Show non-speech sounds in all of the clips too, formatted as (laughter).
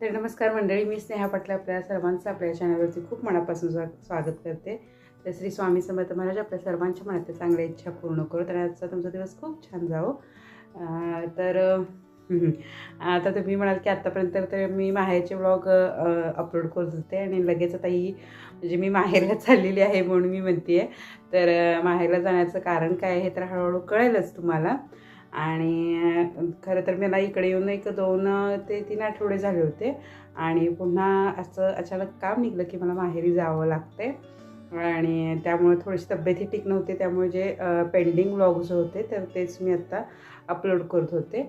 तर नमस्कार मंडळी मी स्नेहा पाटले आपल्या सर्वांचं आपल्या चॅनलवरती खूप मनापासून स्वा स्वागत करते. तर श्री स्वामी समर्थ महाराज आपल्या सर्वांच्या मनातल्या चांगल्या इच्छा पूर्ण करू. तर आजचा तुमचा दिवस खूप छान जावो. तर आता तुम्ही म्हणाल की आत्तापर्यंत तर मी माहेरचे ब्लॉग अपलोड करत होते आणि लगेच आता ही म्हणजे मी माहेरला (laughs) चाललेली आहे म्हणून मी म्हणते आहे तर माहेरला जाण्याचं कारण काय आहे तर हळूहळू कळेलच तुम्हाला. आणि खरं तर मला इकडे येऊन एक दोन ते तीन आठवडे झाले होते. आणि पुन्हा असं अचानक काम निघलं की मला माहेरी जावं लागते आणि त्यामुळे थोडीशी तब्येतही ठीक नव्हती. त्यामुळे जे पेंडिंग व्लॉग्स होते तर तेच मी आत्ता अपलोड करत होते.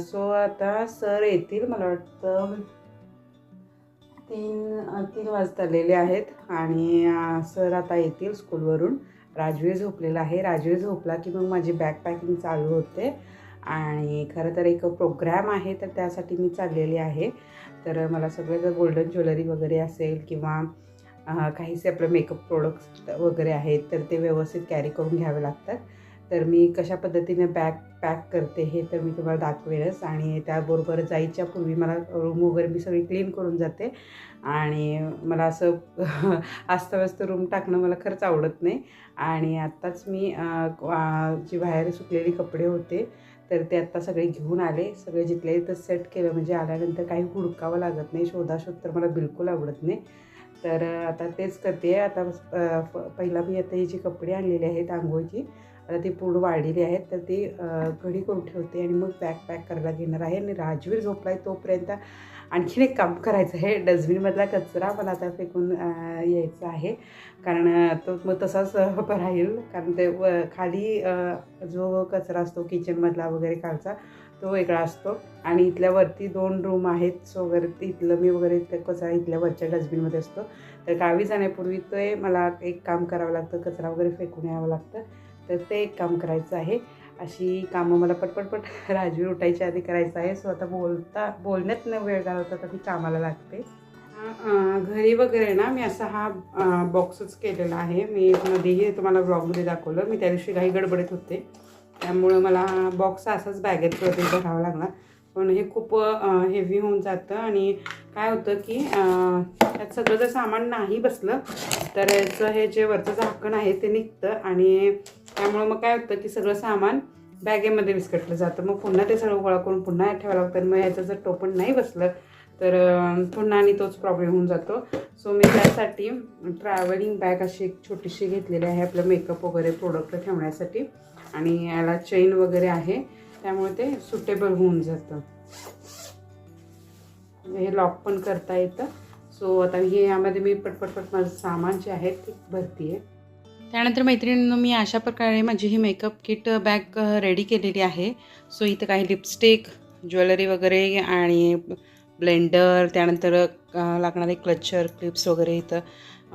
सो आता सर येतील मला वाटतं तीन तीन वाजता आलेले आहेत. आणि सर आता येतील स्कूलवरून. राजवे झोपलेला आहे. राजवे झोपला की मग माझी बॅग पॅकिंग चालू होते. आणि खरं तर एक प्रोग्रॅम आहे तर त्यासाठी मी चाललेली आहे. तर मला सगळं जर गोल्डन ज्वेलरी वगैरे असेल किंवा काहीसे आपलं मेकअप प्रोडक्ट्स वगैरे आहेत तर ते व्यवस्थित कॅरी करून घ्यावे लागतात. तर मी कशा पद्धतीने बॅग पॅक करते हे तर मी तुम्हाला दाखवेनच आणि त्याबरोबर जायच्या पूर्वी मला रूम वगैरे मी सगळी क्लीन करून जाते. आणि मला असं (laughs) अस्ताव्यस्त रूम टाकणं मला खरंच आवडत नाही. आणि आत्ताच मी जी बाहेर सुकलेली कपडे होते तर ते आत्ता सगळे घेऊन आले. सगळे जिथले तर सेट केलं. म्हणजे आल्यानंतर काही हुडकावं लागत नाही. शोधाशोध तर मला बिलकुल आवडत नाही. तर आता तेच करते. आता पहिला मी आता ही जी कपडे आणलेले आहेत आंघोळची ती पूर्ण वाढलेली आहेत तर ती घडी करून ठेवते आणि मग बॅग पॅक करायला घेणार आहे आणि राजवीर झोपला आहे तोपर्यंत आणखीन एक काम करायचं आहे. डस्टबिनमधला कचरा मला आता फेकून यायचा आहे. कारण तो मग तसाच राहील. कारण ते व खाली जो कचरा असतो किचनमधला वगैरे खालचा तो वेगळा असतो. आणि इथल्या वरती दोन रूम आहेत. सो वगैरे इथलं मी वगैरे ते कचरा इथल्या वरच्या डस्टबिनमध्ये असतो. तर गावी जाण्यापूर्वी ते मला एक काम करावं लागतं. कचरा वगैरे फेकून यावं लागतं. तर ते एक काम करायचं आहे. अशी कामं मला पटपटपट (laughs) राजवीर उठायच्या आधी करायचं आहे. सो आता बोलता बोलण्यात न वेळ घालवता तर मी कामाला लागते. घरी वगैरे ना मी असा हा बॉक्सच केलेला आहे. मी मध्येही तुम्हाला ब्लॉगमध्ये दाखवलं. मी त्या दिवशी काही गडबडीत होते. त्यामुळं मला बॉक्स असाच बॅगेत वरती भरावा लागला. पण हे खूप हेवी होऊन जातं. आणि काय होतं की त्यात सगळं जर सामान नाही बसलं तर याचं हे जे वरचं झाकण आहे ते निघतं. आणि त्यामुळं मग काय होतं की सगळं सामान बॅगेमध्ये विस्कटलं जातं. मग पुन्हा ते सगळं गोळा करून पुन्हा ठेवावं लागतं. मग ह्याचं जर टोपण नाही बसलं तर पुन्हा आणि तोच प्रॉब्लेम होऊन जातो. सो मी त्यासाठी ट्रॅव्हलिंग बॅग अशी एक छोटीशी घेतलेली आहे आपलं मेकअप वगैरे प्रोडक्ट ठेवण्यासाठी. आणि याला चेन वगैरे आहे. त्यामुळे ते सुटेबल होऊन जातं. हे लॉक पण करता येतं. सो आता हे यामध्ये मी पटपटपट माझं सामान जे आहे ते भरती आहे त्यानंतर मैत्रिणींनो मी अशा प्रकारे माझी ही मेकअप किट बॅग रेडी केलेली आहे. सो इथं काही लिपस्टिक ज्वेलरी वगैरे आणि ब्लेंडर त्यानंतर लागणारे क्लचर क्लिप्स वगैरे इथं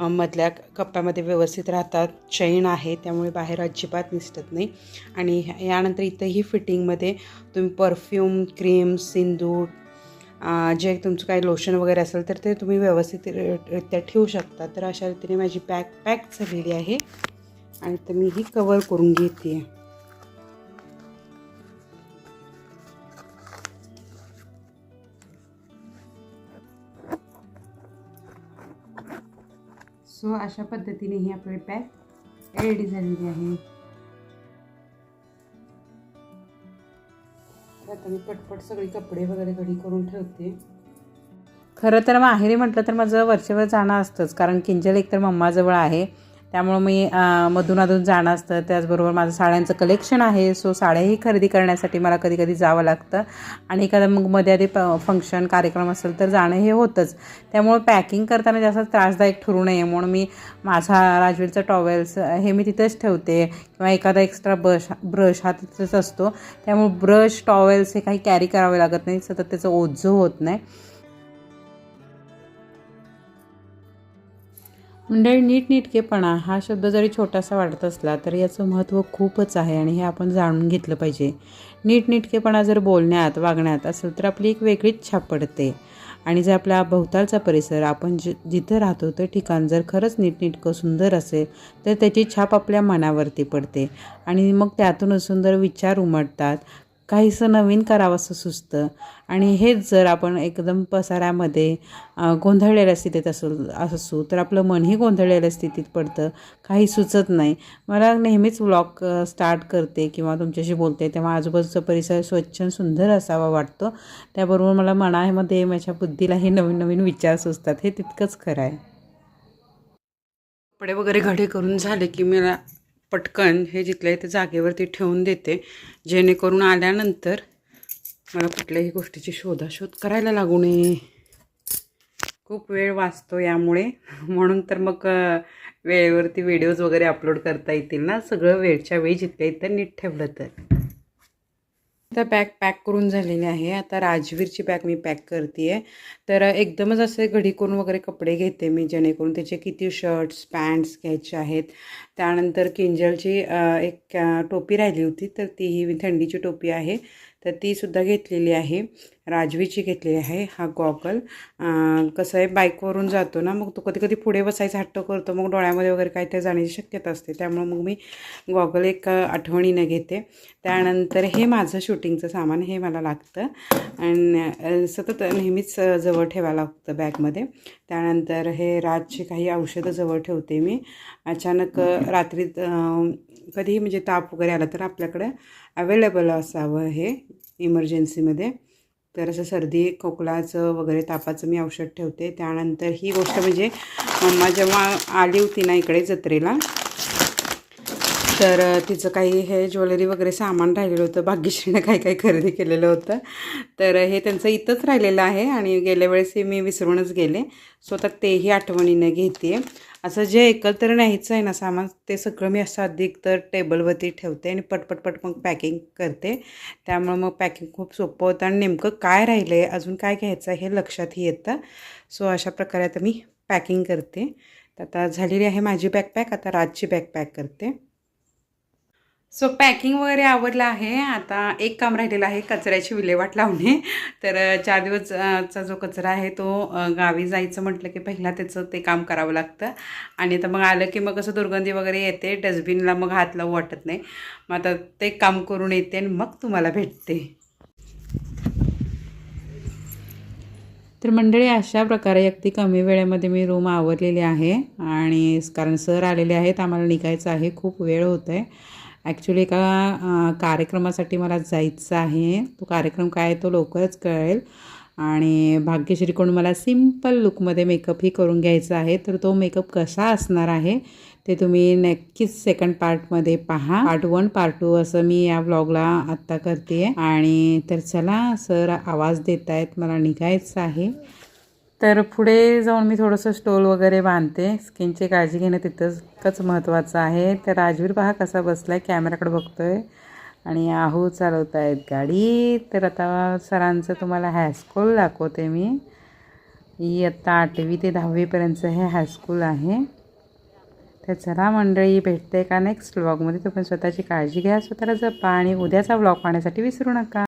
मधल्या कप्प्यामध्ये व्यवस्थित राहतात. चैन आहे त्यामुळे बाहेर अजिबात निसटत नाही. आणि ह्या- यानंतर इथं ही फिटिंगमध्ये तुम्ही परफ्यूम क्रीम सिंदूर जे तुमचं काही लोशन वगैरे असेल तर ते तुम्ही व्यवस्थित रित्या ठेवू शकता. तर अशा रीतीने माझी पॅक पॅक झालेली आहे. आणि तर मी ही कवर करून घेते. सो अशा पद्धतीने ही आपली पॅक रेडी झालेली आहे. आता मी पटपट सगळी कपडे वगैरे घडी करून ठेवते. खरं तर माहेरी म्हटलं तर माझं वरचेवर जाणं असतंच कारण किंजल एकतर मम्माजवळ आहे. त्यामुळं मी मधून अधून जाणं असतं. त्याचबरोबर माझं साड्यांचं कलेक्शन आहे. सो साड्याही खरेदी करण्यासाठी मला कधी कधी जावं लागतं. आणि एखादं मग मध्ये आधी प फंक्शन कार्यक्रम असेल तर जाणं हे होतंच. त्यामुळं पॅकिंग करताना जास्त त्रासदायक ठरू नये. म्हणून मी माझा राजवीरचा टॉवेल्स हे मी तिथेच ठेवते. किंवा एखादा एक्स्ट्रा ब्रश ब्रश हा तिथेच असतो. त्यामुळे ब्रश टॉवेल्स हे काही कॅरी करावे लागत नाही. सतत त्याचं ओझं होत नाही. म्हणजे मंडळी नीटनेटकेपणा हा शब्द जरी छोटासा वाटत असला तरी याचं महत्त्व खूपच आहे आणि हे आपण जाणून घेतलं पाहिजे. नीटनेटकेपणा जर बोलण्यात वागण्यात असेल तर आपली एक वेगळीच छाप पडते. आणि जर आपला भोवतालचा परिसर आपण जि जिथं राहतो ते ठिकाण जर खरंच नीटनेटकं सुंदर असेल तर त्याची छाप आपल्या मनावरती पडते. आणि मग त्यातूनच सुंदर विचार उमटतात. काहीसं नवीन करावं असं सुचतं. आणि हेच जर आपण एकदम पसाऱ्यामध्ये गोंधळलेल्या स्थितीत असू असू तर आपलं मनही गोंधळलेल्या स्थितीत पडतं. काही सुचत नाही. मला नेहमीच व्लॉग स्टार्ट करते किंवा तुमच्याशी बोलते तेव्हा आजूबाजूचा परिसर स्वच्छ आणि सुंदर असावा वाटतो. त्याबरोबर मला मनामध्ये माझ्या बुद्धीलाही नवीन नवीन विचार सुचतात. हे तितकंच खरं आहे. कपडे वगैरे घडे करून झाले की मला पटकन हे जिथल्या इथे जागेवरती ठेवून देते. जेणेकरून आल्यानंतर मला कुठल्याही गोष्टीची शोधाशोध करायला लागू नये. खूप वेळ वाचतो यामुळे. म्हणून तर मग वेळेवरती व्हिडिओज वगैरे अपलोड करता येतील ना? सगळं वेळच्या वेळी जिथल्या इथं नीट ठेवलं तर. आता बॅग पॅक करून झालेली आहे. आता राजवीरची बॅग मी पॅक करते आहे तर एकदमच असे घडी करून वगैरे कपडे घेते मी जेणेकरून त्याचे किती शर्ट्स पॅन्ट्स घ्यायचे आहेत. त्यानंतर किंजलची एक टोपी राहिली होती तर ती ही थंडीची टोपी आहे. तर तीसुद्धा घेतलेली आहे. राजवीची घेतलेली आहे हा गॉगल. कसं आहे बाईकवरून जातो ना मग तो कधी कधी पुढे बसायचा हट्ट करतो मग डोळ्यामध्ये वगैरे काहीतरी जाण्याची शक्यता असते. त्यामुळे मग मी गॉगल एक आठवणीनं घेते. त्यानंतर हे माझं शूटिंगचं सामान हे मला लागतं. आणि सतत नेहमीच जवळ ठेवायला लागतं बॅगमध्ये. त्यानंतर हे रातची काही औषधं जवळ ठेवते मी. अचानक रात्रीत कधीही म्हणजे ताप वगैरे आला तर आपल्याकडं अवेलेबल असावं हे इमर्जन्सीमध्ये तर असं सर्दी खोकलाचं वगैरे तापाचं मी औषध ठेवते. त्यानंतर ही गोष्ट म्हणजे मम्मा जेव्हा आली होती ना इकडे जत्रेला तर तिचं काही हे ज्वेलरी वगैरे सामान राहिलेलं होतं. भाग्यश्रीनं (laughs) काही काही खरेदी केलेलं होतं. तर हे त्यांचं इथंच राहिलेलं आहे आणि गेल्या वेळेस हे मी विसरूनच गेले. सो तर तेही आठवणीनं घेते असं जे एकत्र न्यायचं आहे ना सामान ते सगळं मी असं अधिक तर टेबलवरती ठेवते आणि पटपट पट मग पॅकिंग करते. त्यामुळं मग पॅकिंग खूप सोपं होतं आणि नेमकं काय राहिलं आहे अजून काय घ्यायचं आहे हे लक्षातही येतं. सो अशा प्रकारे आता मी पॅकिंग करते. तर आता झालेली आहे माझी बॅकपॅक आता रातची बॅकपॅक करते. सो पॅकिंग वगैरे आवडलं आहे. आता एक काम राहिलेलं आहे कचऱ्याची विल्हेवाट लावणे. तर चार दिवसचा जो कचरा आहे तो गावी जायचं म्हटलं की पहिला त्याचं ते काम करावं लागतं. आणि आता मग आलं की मग असं दुर्गंधी वगैरे येते डस्टबिनला मग हात लावू वाटत नाही. मग आता ते काम करून येते आणि मग तुम्हाला भेटते. तर मंडळी अशा प्रकारे अगदी कमी वेळेमध्ये मी रूम आवरलेली आहे. आणि कारण सर आलेले आहेत आम्हाला निघायचं आहे. खूप वेळ होत आहे ॲक्च्युली एका कार्यक्रमासाठी मला जायचं आहे. तो कार्यक्रम काय आहे तो लवकरच कळेल. आणि भाग्यश्रीकडून मला सिंपल लुकमध्ये मेकअपही करून घ्यायचा आहे. तर तो मेकअप कसा असणार आहे ते तुम्ही नक्कीच सेकंड पार्टमध्ये पहा. पार्ट वन पार्ट टू असं मी या व्लॉगला आत्ता करते आणि तर चला सर आवाज देत आहेत मला निघायचं आहे. तर पुढे जाऊन मी थोडंसं स्टोल वगैरे बांधते. स्किनची काळजी घेणं तितकंच महत्त्वाचं आहे. तर राजवीर पहा कसा बसला आहे कॅमेराकडे आहे आणि आहू चालवत आहेत गाडी. तर आता सरांचं तुम्हाला हायस्कूल दाखवते मी. ही आत्ता आठवी ते दहावीपर्यंतचं हे हायस्कूल आहे. तर चला मंडळी भेटते का नेक्स्ट ब्लॉगमध्ये तुम्ही स्वतःची काळजी घ्या स्वतःला जपा आणि उद्याचा ब्लॉग पाहण्यासाठी विसरू नका.